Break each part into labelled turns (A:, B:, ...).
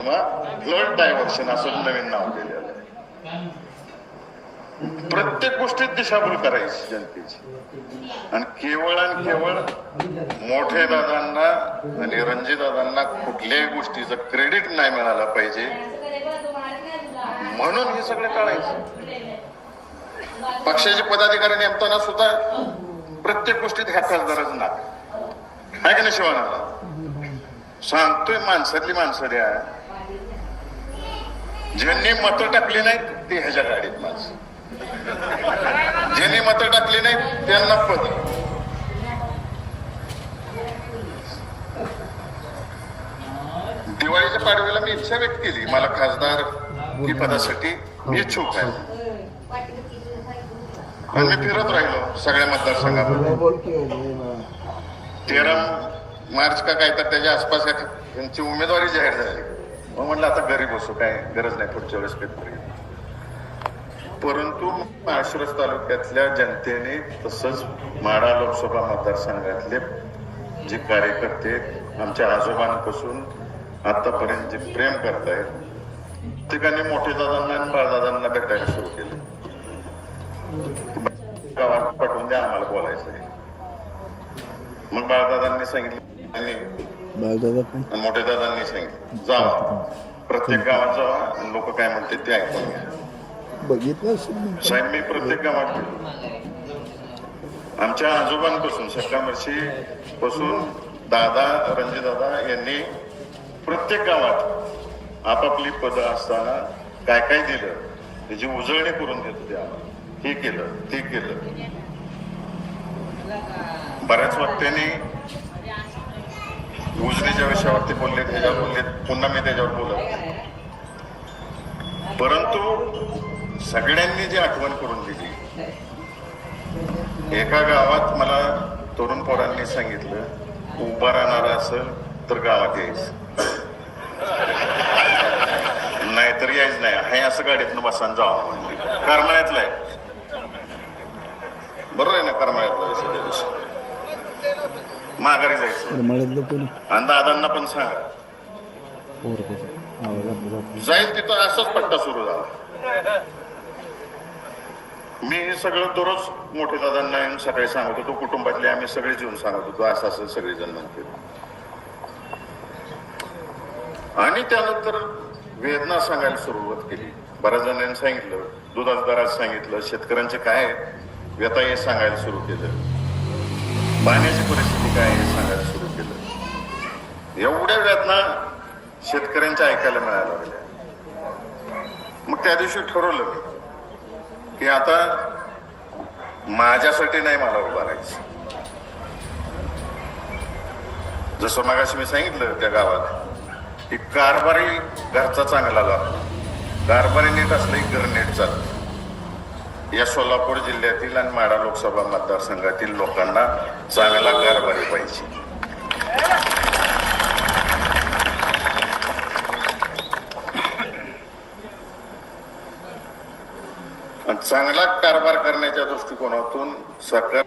A: Flood diversion असं नवीन नाव दिलेलं आहे. प्रत्येक गोष्टीत दिशाभूल करायची जनतेची. आणि केवळ आणि केवळ मोठे दादांना आणि रणजित दादांना कुठल्याही गोष्टीचं क्रेडिट नाही मिळाला पाहिजे. म्हणून हे सगळं टाळायचं. पक्षाचे पदाधिकारी नेमताना सुद्धा प्रत्येक गोष्टीत ह्या खासदाराचं नाक आहे. का नाही शिवानाला सांगतोय माणसातली माणसं द्या. ज्यांनी मतं टाकली नाहीत ते ह्याच्या गाडीत माझ ज्यांनी मतं टाकली नाहीत त्यांना पद. दिवाळीच्या पाडव्याला मी इच्छा व्यक्त केली. मला खासदार की पदासाठी इच्छुक आहे. आणि मी फिरत राहिलो सगळ्या मतदारसंघामध्ये तेरा मार्च का काय तर त्याच्या आसपास या- यांची उमेदवारी जाहीर झाली. मग म्हटलं आता घरी बसू काय गरज नाही पुढच्या वेळेस काही परंतु माळशिरस तालुक्यातल्या जनतेने तसंच माडा लोकसभा मतदारसंघातले जे कार्यकर्ते आमच्या आजोबांपासून आतापर्यंत जे प्रेम करतायत ठिकाणी मोठे दादांना आणि बाळदादांना भेटायला सुरू केलं. गावात पाठवून द्या आम्हाला बोलायचं मग बाळदादांनी सांगितलं मोठ्या दादांनी सांगितलं जावा प्रत्येक गावात जावा लोक काय म्हणते ते ऐकून घ्या.
B: बघितलं.
A: साहेब मी प्रत्येक गावात आमच्या आजोबांपासून सकाळवर्षी पासून दादा रणजित दादा यांनी प्रत्येक गावात आपापली पदं असताना काय काय दिलं त्याची उजळणी करून देत होते आम्हाला. हे केलं ते केलं. बऱ्याच वक्त्यांनी उजनीच्या विषयावरती बोलले त्याच्यावर बोलले पुन्हा मी त्याच्यावर बोलत परंतु सगळ्यांनी जी आठवण करून दिली एका गावात मला तरुण पोरांनी सांगितलं उभा राहणार असेल तर गावात यायच. नाहीतर यायच नाही. हे असं गाडीतनं बसान जावं म्हणजे करमाळ्यातलं आहे. बरोबर आहे ना करमाळ्यातलं? माघारी जायचं. आणि दादांना पण सांगा. जाईल तिथं असाच पट्टा सुरू झाला. मी हे सगळं दररोज मोठे दादांना येऊन सकाळी सांगत होतो कुटुंबातले आम्ही सगळे येऊन सांगत होतो असं असं सगळेजण म्हणते आणि त्यानंतर वेदना सांगायला सुरुवात केली. बऱ्याच जणांनी सांगितलं दुधाच्या दरात सांगितलं शेतकऱ्यांचे काय व्यथा हे सांगायला सुरू केलं. पाण्याची परिस्थिती काय हे सांगायला सुरू केलं एवढ्या वेदना शेतकऱ्यांच्या ऐकायला मिळायला लागल्या मग त्या दिवशी ठरवलं मी की आता माझ्यासाठी नाही मला उभा राहायचं. जसं मागाशी मी सांगितलं त्या गावात की कारभारी घरचा चांगला लागतो कारभारी नीट असलं की घर नीट चालतं. या सोलापूर जिल्ह्यातील आणि माडा लोकसभा मतदारसंघातील लोकांना चांगला कारभारी पाहिजे. चांगला कारभार करण्याच्या दृष्टिकोनातून सरकार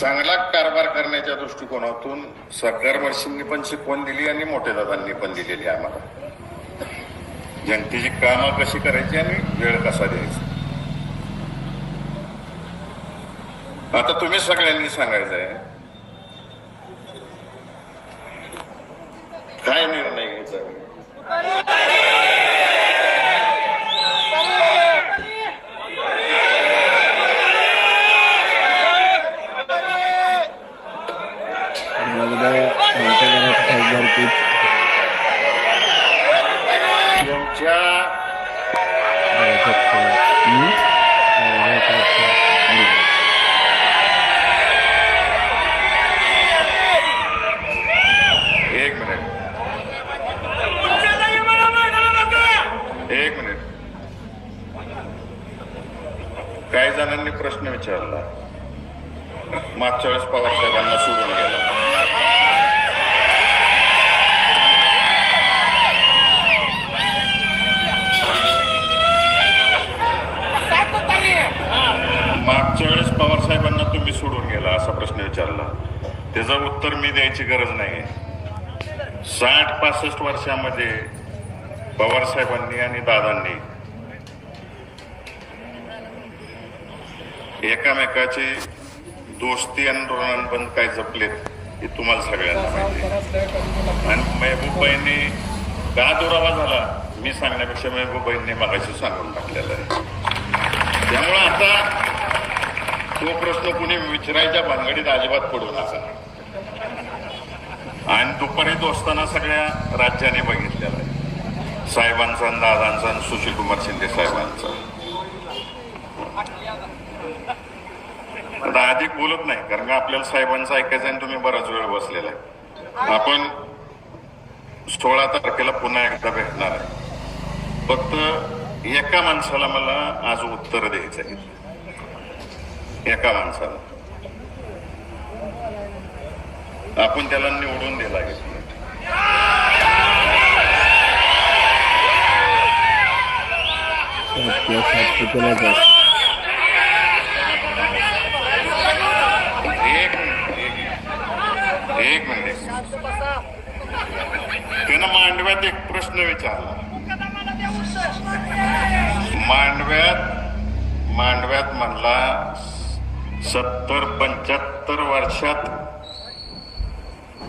A: चांगला कारभार करण्याच्या दृष्टिकोनातून सरकार वर्षींनी पण शिकवण दिली आणि मोठ्या दादांनी पण दिलेली आम्हाला. जनतेची कामं कशी करायची आणि वेळ कसा द्यायचा? आता तुम्ही सगळ्यांनी सांगायचं आहे काय निर्णय त्याचं उत्तर मी द्यायची गरज नाही साठ पासष्ट वर्षामध्ये पवारसाहेबांनी आणि दादांनी एकामेकाची दोस्ती आणि ऋणानुबंध काय जपलेत हे तुम्हाला सगळ्यांना माहिती आणि महबूबाईंनी का दुरावा झाला मी सांगण्यापेक्षा मेहबूबाईंनी मगाशी सांगून टाकलेला आहे. त्यामुळे आता तो प्रश्न कुणी विचारायच्या भानगडीत अजिबात पडू नका. आणि दुपारी दोस्ताना सगळ्या राज्याने बघितलेला आहे. साहेबांचा दादांचा आणि सुशीलकुमार शिंदे साहेबांचा. आता अधिक बोलत नाही कारण का आपल्याला साहेबांचं ऐकायचं आणि तुम्ही बराच वेळ बसलेला आहे. आपण सोळा तारखेला पुन्हा एकदा भेटणार आहे. फक्त एका माणसाला मला आज उत्तर द्यायचं आहे. एका माणसाला. आपण त्याला निवडून दिला घेतलं एक एक एक मिनिट. त्यानं मांडव्यात एक प्रश्न विचारला. मांडव्यात मांडव्यात म्हणला सत्तर पंच्याहत्तर वर्षात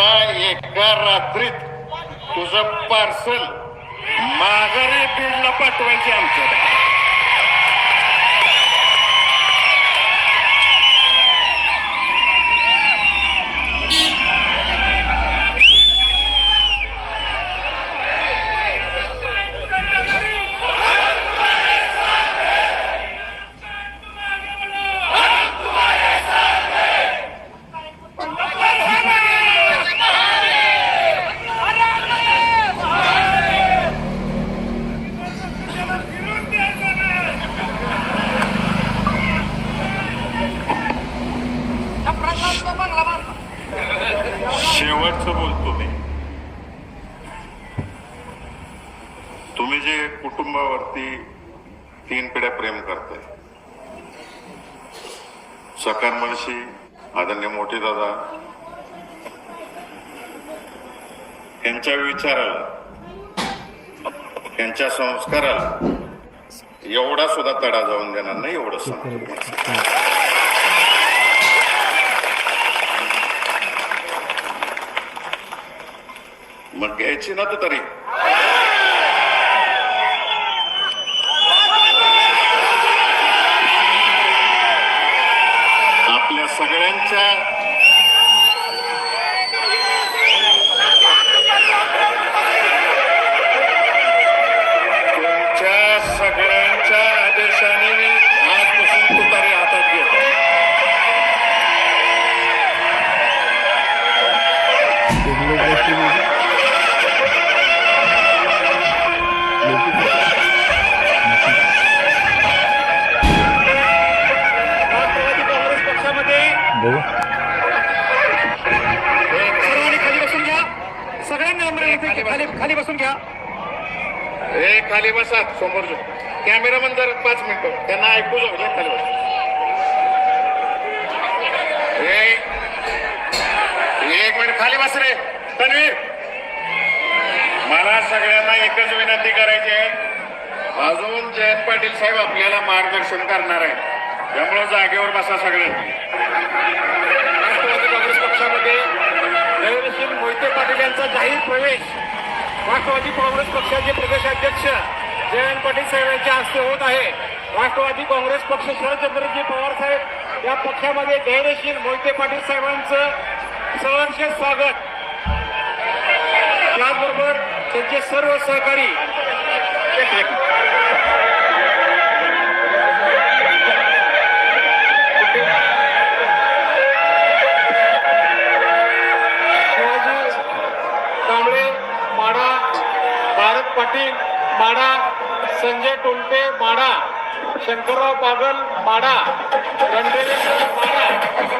A: तुला एका रात्रीत तुझं पार्सल माघारी बीडला पाठवायचे आमच्याकडे. शेवटचं बोलतो मी. तुम्ही जे कुटुंबावरती तीन पिढ्या प्रेम करताय. सकार मनशी आदरणीय मोठे दादा यांच्या विचाराला यांच्या संस्काराला एवढा सुद्धा तडा जाऊन देणार नाही एवढं सांगतो. मग घ्यायची ना तू तरी. आपल्या सगळ्यांच्या
C: खाली खाली बसून घ्या.
A: ए खाली बसा समोर जो कॅमेरामन जर पाच मिनिटं त्यांना ऐकू जाऊ द्या खाली बसा. एक मिनिट खाली बस रे. तन्वीर मला सगळ्यांना एकच विनंती करायची आहे. अजून जयंत पाटील साहेब आपल्याला मार्गदर्शन करणार आहे त्यामुळे जागेवर बसा सगळ्यांनी
C: राष्ट्रवादी काँग्रेस पक्षामध्ये धैर्यशील मोहिते पाटील यांचा जाहीर प्रवेश. राष्ट्रवादी काँग्रेस पक्षाचे प्रदेशाध्यक्ष जयंत पाटील साहेब यांच्या हस्ते होत आहे. राष्ट्रवादी काँग्रेस पक्ष शरदचंद्रजी पवार साहेब या पक्षामध्ये धैर्यशील मोहिते पाटील साहेबांचं सहर्ष स्वागत. त्याचबरोबर त्यांचे सर्व सहकारी पाटील माडा संजय टोलटे माडा शंकरराव बागल माडा रणदेवेंद्र माडा.